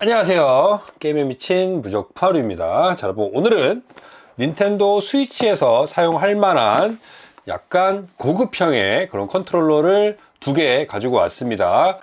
안녕하세요. 게임에 미친 무적파루입니다. 자, 여러분, 오늘은 닌텐도 스위치에서 사용할 만한 약간 고급형의 그런 컨트롤러를 두 개 가지고 왔습니다.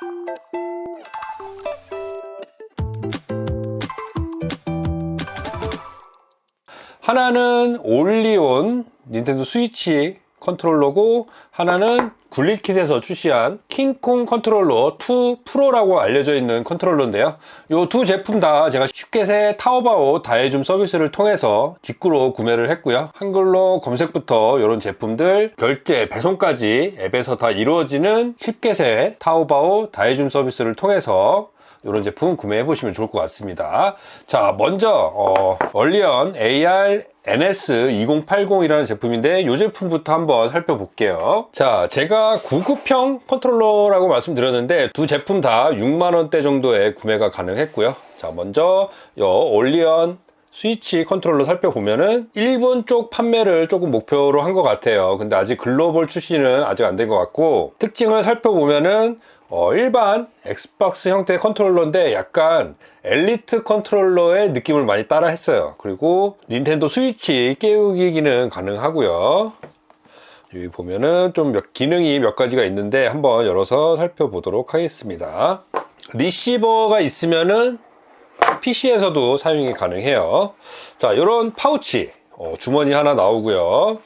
하나는 올리온 닌텐도 스위치 컨트롤러고 하나는 굴리킷에서 출시한 킹콩 컨트롤러 2 프로라고 알려져 있는 컨트롤러인데요. 이 두 제품 다 제가 쉽게새 타오바오 다해줌 서비스를 통해서 직구로 구매를 했고요. 한글로 검색부터 이런 제품들 결제, 배송까지 앱에서 다 이루어지는 쉽게새 타오바오 다해줌 서비스를 통해서 이런 제품 구매해 보시면 좋을 것 같습니다. 자, 먼저 어, 얼리언 AR NS2080이라는 제품인데 이 제품부터 한번 살펴볼게요. 자, 제가 고급형 컨트롤러라고 말씀드렸는데 두 제품 다 6만 원대 정도에 구매가 가능했고요. 자, 먼저 이 올리언 스위치 컨트롤러 살펴보면은 일본 쪽 판매를 조금 목표로 한 것 같아요. 근데 아직 글로벌 출시는 아직 안 된 것 같고 특징을 살펴보면은 어, 일반 엑스박스 형태의 컨트롤러인데 약간 엘리트 컨트롤러의 느낌을 많이 따라 했어요. 그리고 닌텐도 스위치 깨우기 기능 가능하고요. 여기 보면은 좀 몇 기능이 몇 가지가 있는데 한번 열어서 살펴보도록 하겠습니다. 리시버가 있으면은 PC에서도 사용이 가능해요. 자, 이런 파우치 어, 주머니 하나 나오고요.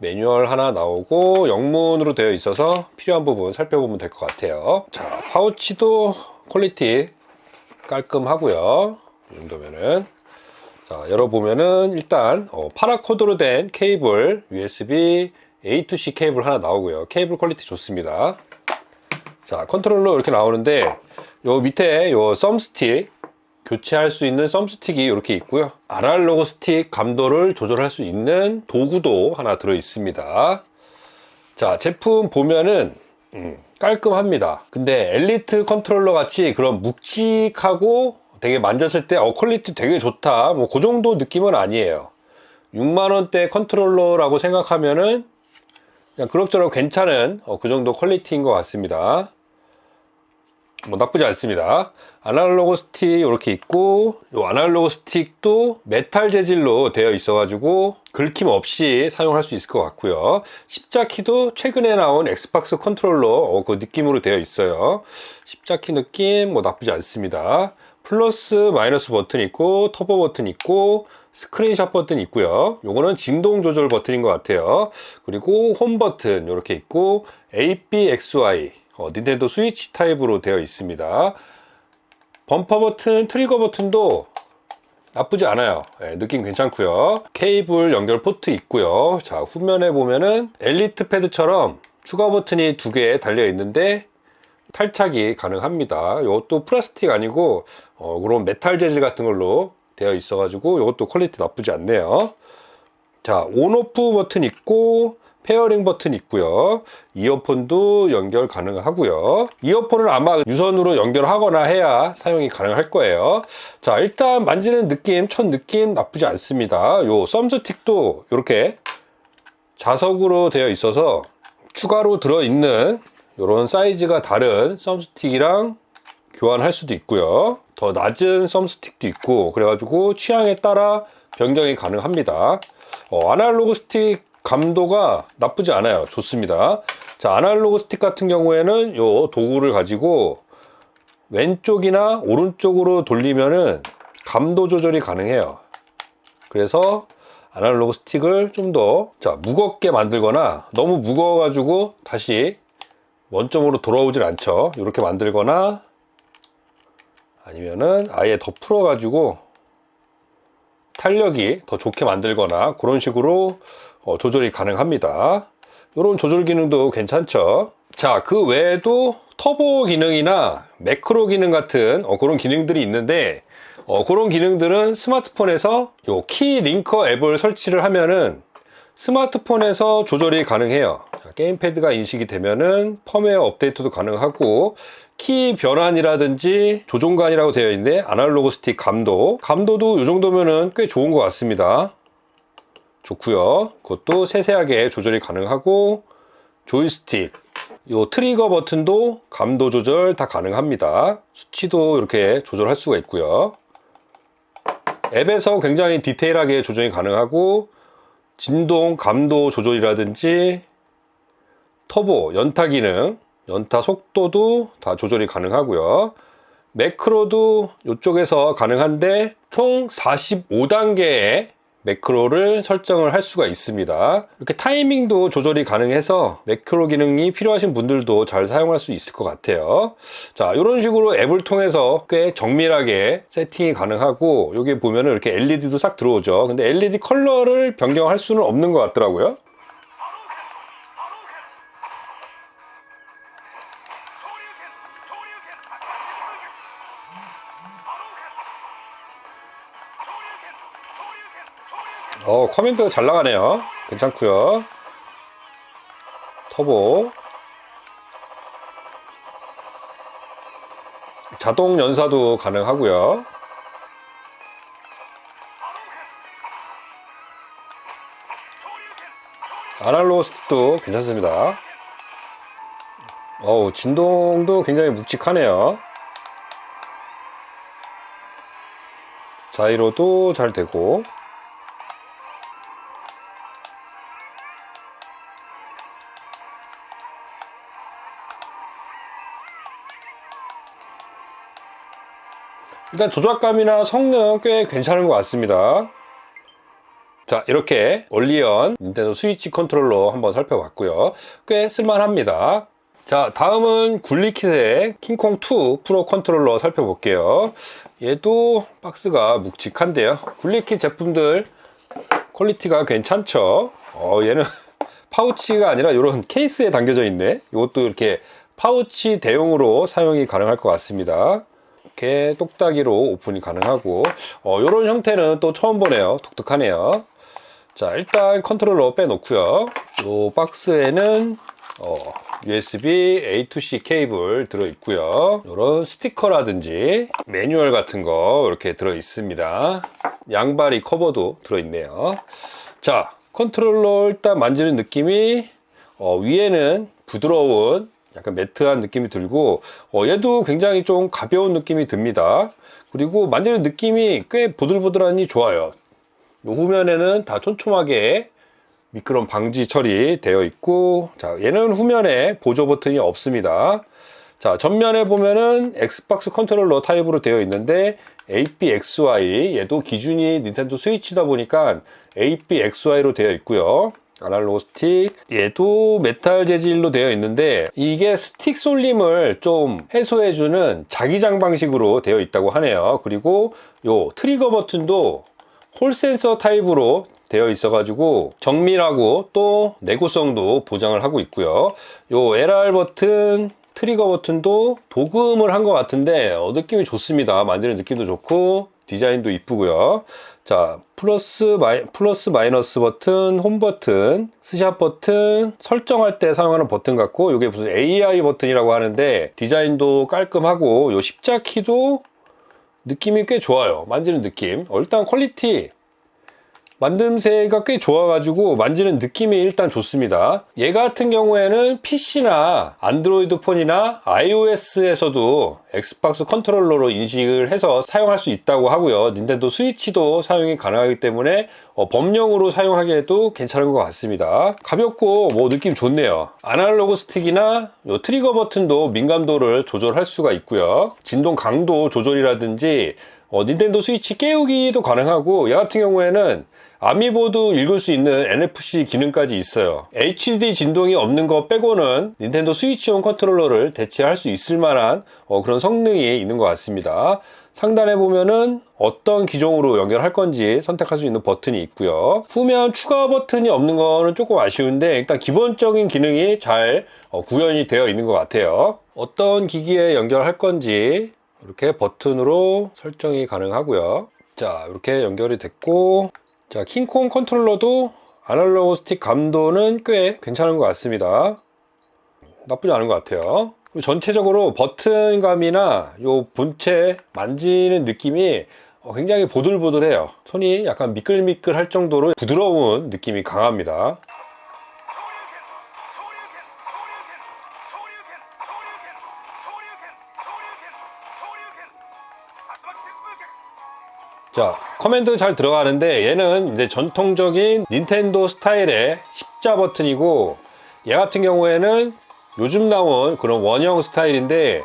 매뉴얼 하나 나오고 영문으로 되어 있어서 필요한 부분 살펴보면 될 것 같아요. 자, 파우치도 퀄리티 깔끔하고요. 이 정도면은 자, 열어보면은 일단 어, 파라코드로 된 케이블 USB A2C 케이블 하나 나오고요. 케이블 퀄리티 좋습니다. 자, 컨트롤러 이렇게 나오는데 요 밑에 요 썸스틱 교체할 수 있는 썸 스틱이 이렇게 있고요. 아날로그 스틱 감도를 조절할 수 있는 도구도 하나 들어 있습니다. 자, 제품 보면은 음, 깔끔합니다. 근데 엘리트 컨트롤러 같이 그런 묵직하고 되게 만졌을 때 어, 퀄리티 되게 좋다. 뭐 그 정도 느낌은 아니에요. 6만원대 컨트롤러라고 생각하면은 그냥 그럭저럭 괜찮은 어, 그 정도 퀄리티인 것 같습니다. 뭐 나쁘지 않습니다. 아날로그 스틱 이렇게 있고 이 아날로그 스틱도 메탈 재질로 되어 있어 가지고 긁힘 없이 사용할 수 있을 것 같고요. 십자키도 최근에 나온 엑스박스 컨트롤러 어, 그 느낌으로 되어 있어요. 십자키 느낌 뭐 나쁘지 않습니다. 플러스 마이너스 버튼 있고 터보 버튼 있고 스크린샷 버튼 있고요. 요거는 진동 조절 버튼인 것 같아요. 그리고 홈 버튼 이렇게 있고 ABXY 어, 닌텐도 스위치 타입으로 되어 있습니다. 범퍼 버튼, 트리거 버튼도 나쁘지 않아요. 네, 느낌 괜찮고요. 케이블 연결 포트 있고요. 자, 후면에 보면은 엘리트 패드처럼 추가 버튼이 두 개 달려 있는데 탈착이 가능합니다. 이것도 플라스틱 아니고 어, 그런 메탈 재질 같은 걸로 되어 있어가지고 이것도 퀄리티 나쁘지 않네요. 자, 온오프 버튼 있고 페어링 버튼 있고요. 이어폰도 연결 가능하고요. 이어폰을 아마 유선으로 연결하거나 해야 사용이 가능할 거예요. 자, 일단 만지는 느낌, 첫 느낌 나쁘지 않습니다. 요 썸스틱도 이렇게 자석으로 되어 있어서 추가로 들어있는 이런 사이즈가 다른 썸스틱이랑 교환할 수도 있고요. 더 낮은 썸스틱도 있고 그래가지고 취향에 따라 변경이 가능합니다. 어, 아날로그 스틱 감도가 나쁘지 않아요. 좋습니다. 자, 아날로그 스틱 같은 경우에는 요 도구를 가지고 왼쪽이나 오른쪽으로 돌리면은 감도 조절이 가능해요. 그래서 아날로그 스틱을 좀 더 자, 무겁게 만들거나 너무 무거워가지고 다시 원점으로 돌아오질 않죠. 이렇게 만들거나 아니면은 아예 더 풀어가지고 탄력이 더 좋게 만들거나 그런 식으로 어, 조절이 가능합니다. 이런 조절 기능도 괜찮죠. 자, 그 외에도 터보 기능이나 매크로 기능 같은 어, 그런 기능들이 있는데 어, 그런 기능들은 스마트폰에서 요 키 링커 앱을 설치를 하면은 스마트폰에서 조절이 가능해요. 자, 게임패드가 인식이 되면은 펌웨어 업데이트도 가능하고 키 변환이라든지 조종관이라고 되어 있는데 아날로그 스틱 감도 감도도 이 정도면은 꽤 좋은 것 같습니다. 좋고요. 그것도 세세하게 조절이 가능하고 조이스틱 요 트리거 버튼도 감도 조절 다 가능합니다. 수치도 이렇게 조절할 수가 있고요. 앱에서 굉장히 디테일하게 조정이 가능하고 진동, 감도 조절이라든지 터보, 연타 기능, 연타 속도도 다 조절이 가능하고요. 매크로도 이쪽에서 가능한데 총 45단계의 매크로를 설정을 할 수가 있습니다. 이렇게 타이밍도 조절이 가능해서 매크로 기능이 필요하신 분들도 잘 사용할 수 있을 것 같아요. 자, 이런 식으로 앱을 통해서 꽤 정밀하게 세팅이 가능하고 여기 보면은 이렇게 LED도 싹 들어오죠. 근데 LED 컬러를 변경할 수는 없는 것 같더라고요. 어, 커맨드 잘 나가네요. 괜찮고요. 터보. 자동 연사도 가능하고요. 아날로그 스틱도 괜찮습니다. 어우, 진동도 굉장히 묵직하네요. 자이로도 잘 되고. 일단 조작감이나 성능 꽤 괜찮은 것 같습니다. 자, 이렇게 올리언 닌텐도 스위치 컨트롤러 한번 살펴봤고요. 꽤 쓸만합니다. 자, 다음은 굴리킷의 킹콩2 프로 컨트롤러 살펴볼게요. 얘도 박스가 묵직한데요. 굴리킷 제품들 퀄리티가 괜찮죠. 어, 얘는 파우치가 아니라 이런 케이스에 담겨져 있네. 이것도 이렇게 파우치 대용으로 사용이 가능할 것 같습니다. 이렇게 똑딱이로 오픈이 가능하고 어, 이런 형태는 또 처음 보네요. 독특하네요. 자 일단 컨트롤러 빼놓고요. 이 박스에는 어, USB A2C 케이블 들어 있고요. 이런 스티커라든지 매뉴얼 같은 거 이렇게 들어 있습니다. 양발이 커버도 들어 있네요. 자 컨트롤러 일단 만지는 느낌이 어, 위에는 부드러운 약간 매트한 느낌이 들고 어, 얘도 굉장히 좀 가벼운 느낌이 듭니다. 그리고 만지는 느낌이 꽤 보들보들하니 좋아요. 요 후면에는 다 촘촘하게 미끄럼 방지 처리 되어 있고 자 얘는 후면에 보조 버튼이 없습니다. 자 전면에 보면은 엑스박스 컨트롤러 타입으로 되어 있는데 APXY 얘도 기준이 닌텐도 스위치다 보니까 APXY로 되어 있고요. 아날로그 스틱 얘도 메탈 재질로 되어 있는데 이게 스틱 쏠림을 좀 해소해주는 자기장 방식으로 되어 있다고 하네요. 그리고 요 트리거 버튼도 홀 센서 타입으로 되어 있어 가지고 정밀하고 또 내구성도 보장을 하고 있고요. 요 LR 버튼 트리거 버튼도 도금을 한 것 같은데 어, 느낌이 좋습니다. 만지는 느낌도 좋고 디자인도 이쁘고요 자 플러스 마이, 플러스 마이너스 버튼 홈 버튼 스샷 버튼 설정할 때 사용하는 버튼 같고 이게 무슨 AI 버튼이라고 하는데 디자인도 깔끔하고 요 십자 키도 느낌이 꽤 좋아요. 만지는 느낌. 어, 일단 퀄리티 만듦새가 꽤 좋아가지고 만지는 느낌이 일단 좋습니다. 얘 같은 경우에는 PC나 안드로이드 폰이나 iOS에서도 엑스박스 컨트롤러로 인식을 해서 사용할 수 있다고 하고요. 닌텐도 스위치도 사용이 가능하기 때문에 어, 범용으로 사용하기에도 괜찮은 것 같습니다. 가볍고 뭐 느낌 좋네요. 아날로그 스틱이나 요 트리거 버튼도 민감도를 조절할 수가 있고요. 진동 강도 조절이라든지 어, 닌텐도 스위치 깨우기도 가능하고 얘 같은 경우에는 아미보드 읽을 수 있는 NFC 기능까지 있어요. HD 진동이 없는 거 빼고는 닌텐도 스위치용 컨트롤러를 대체할 수 있을 만한 어, 그런 성능이 있는 것 같습니다. 상단에 보면은 어떤 기종으로 연결할 건지 선택할 수 있는 버튼이 있고요. 후면 추가 버튼이 없는 거는 조금 아쉬운데 일단 기본적인 기능이 잘 어, 구현이 되어 있는 것 같아요. 어떤 기기에 연결할 건지 이렇게 버튼으로 설정이 가능하고요. 자, 이렇게 연결이 됐고 자, 킹콩 컨트롤러도 아날로그 스틱 감도는 꽤 괜찮은 것 같습니다. 나쁘지 않은 것 같아요. 전체적으로 버튼감이나 요 본체 만지는 느낌이 어, 굉장히 보들보들해요. 손이 약간 미끌미끌 할 정도로 부드러운 느낌이 강합니다. 자, 커맨드 잘 들어가는데 얘는 이제 전통적인 닌텐도 스타일의 십자 버튼이고 얘 같은 경우에는 요즘 나온 그런 원형 스타일인데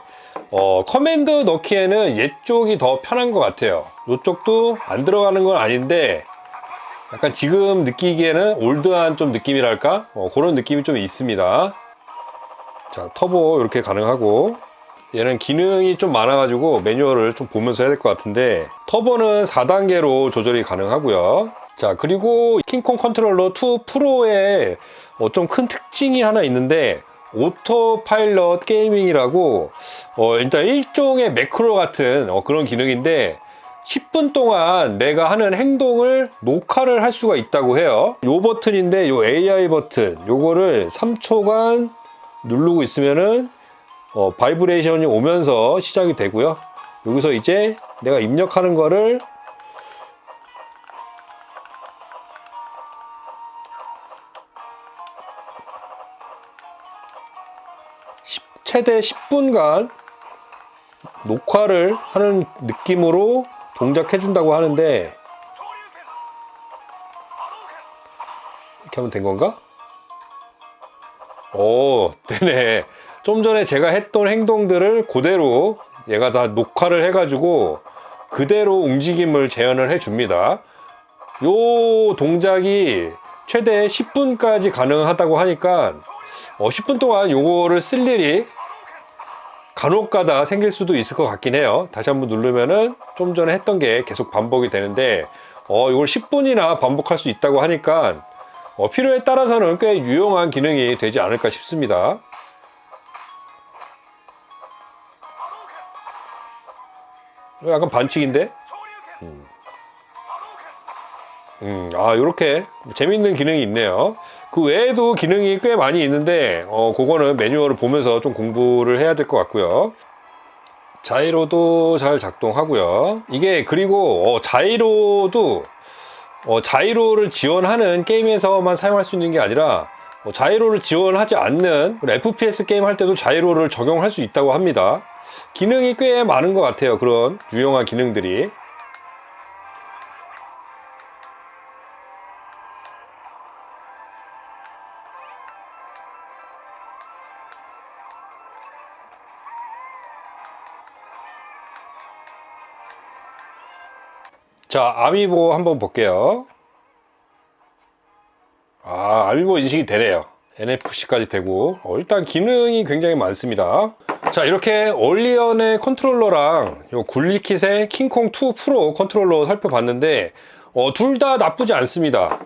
어, 커맨드 넣기에는 얘 쪽이 더 편한 것 같아요. 이쪽도 안 들어가는 건 아닌데 약간 지금 느끼기에는 올드한 좀 느낌이랄까? 어, 그런 느낌이 좀 있습니다. 자, 터보 이렇게 가능하고 얘는 기능이 좀 많아가지고 매뉴얼을 좀 보면서 해야 될 것 같은데 터보는 4단계로 조절이 가능하고요. 자, 그리고 킹콩 컨트롤러 2 프로의 어, 좀큰 특징이 하나 있는데 오토 파일럿 게이밍이라고 어, 일단 일종의 매크로 같은 어, 그런 기능인데 10분 동안 내가 하는 행동을 녹화를 할 수가 있다고 해요. 요 버튼인데 요 AI 버튼 요거를 3초간 누르고 있으면은 어, 바이브레이션이 오면서 시작이 되고요. 여기서 이제 내가 입력하는 거를 십- 최대 10분간 녹화를 하는 느낌으로 동작해 준다고 하는데 이렇게 하면 된 건가? 오, 되네. 좀 전에 제가 했던 행동들을 그대로 얘가 다 녹화를 해가지고 그대로 움직임을 재현을 해줍니다. 요 동작이 최대 10분까지 가능하다고 하니까 어, 10분 동안 요거를 쓸 일이 간혹 가다 생길 수도 있을 것 같긴 해요. 다시 한번 누르면은 좀 전에 했던 게 계속 반복이 되는데 어, 이걸 10분이나 반복할 수 있다고 하니까 어, 필요에 따라서는 꽤 유용한 기능이 되지 않을까 싶습니다. 약간 반칙인데? 음, 음, 아, 요렇게 재밌는 기능이 있네요. 그 외에도 기능이 꽤 많이 있는데, 어, 그거는 매뉴얼을 보면서 좀 공부를 해야 될 것 같고요. 자이로도 잘 작동하고요. 이게 그리고 어, 자이로도 어, 자이로를 지원하는 게임에서만 사용할 수 있는 게 아니라 어, 자이로를 지원하지 않는 FPS 게임 할 때도 자이로를 적용할 수 있다고 합니다. 기능이 꽤 많은 것 같아요. 그런 유용한 기능들이. 자, 아미보 한번 볼게요. 아, 아미보 인식이 되네요. NFC까지 되고 어, 일단 기능이 굉장히 많습니다. 자 이렇게 올리언의 컨트롤러랑 요 굴리킷의 킹콩 2 프로 컨트롤러 살펴봤는데 어, 둘 다 나쁘지 않습니다.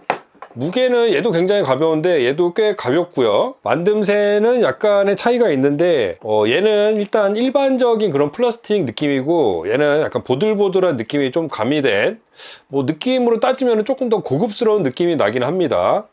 무게는 얘도 굉장히 가벼운데 얘도 꽤 가볍고요. 만듦새는 약간의 차이가 있는데 어, 얘는 일단 일반적인 그런 플라스틱 느낌이고 얘는 약간 보들보들한 느낌이 좀 가미된 뭐 느낌으로 따지면 조금 더 고급스러운 느낌이 나긴 합니다.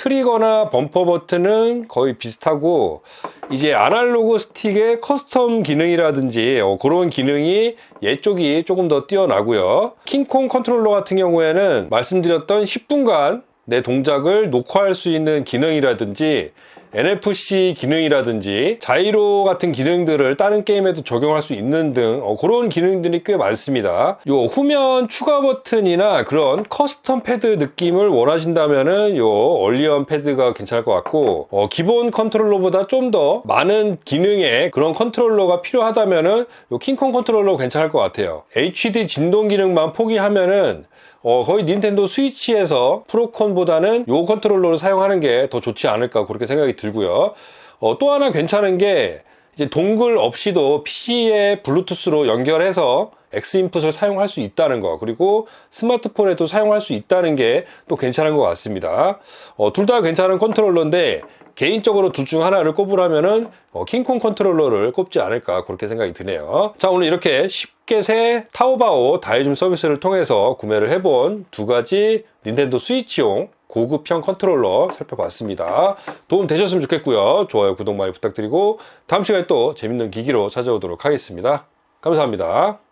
트리거나 범퍼 버튼은 거의 비슷하고 이제 아날로그 스틱의 커스텀 기능이라든지 어, 그런 기능이 얘 쪽이 조금 더 뛰어나고요. 킹콩 컨트롤러 같은 경우에는 말씀드렸던 10분간 내 동작을 녹화할 수 있는 기능이라든지 NFC 기능이라든지 자이로 같은 기능들을 다른 게임에도 적용할 수 있는 등 어, 그런 기능들이 꽤 많습니다. 요 후면 추가 버튼이나 그런 커스텀 패드 느낌을 원하신다면은 요 얼리언 패드가 괜찮을 것 같고 어, 기본 컨트롤러보다 좀 더 많은 기능의 그런 컨트롤러가 필요하다면은 요 킹콩 컨트롤러 괜찮을 것 같아요. HD 진동 기능만 포기하면은 어, 거의 닌텐도 스위치에서 프로콘보다는 요 컨트롤러를 사용하는 게 더 좋지 않을까 그렇게 생각이 들고요. 어, 또 하나 괜찮은 게 이제 동글 없이도 PC에 블루투스로 연결해서 X인풋을 사용할 수 있다는 거 그리고 스마트폰에도 사용할 수 있다는 게 또 괜찮은 것 같습니다. 어, 둘 다 괜찮은 컨트롤러인데 개인적으로 둘 중 하나를 꼽으라면은 어, 킹콩 컨트롤러를 꼽지 않을까 그렇게 생각이 드네요. 자 오늘 이렇게 쉽게 새 타오바오 다이줌 서비스를 통해서 구매를 해본 두 가지 닌텐도 스위치용 고급형 컨트롤러 살펴봤습니다. 도움 되셨으면 좋겠고요. 좋아요, 구독 많이 부탁드리고 다음 시간에 또 재밌는 기기로 찾아오도록 하겠습니다. 감사합니다.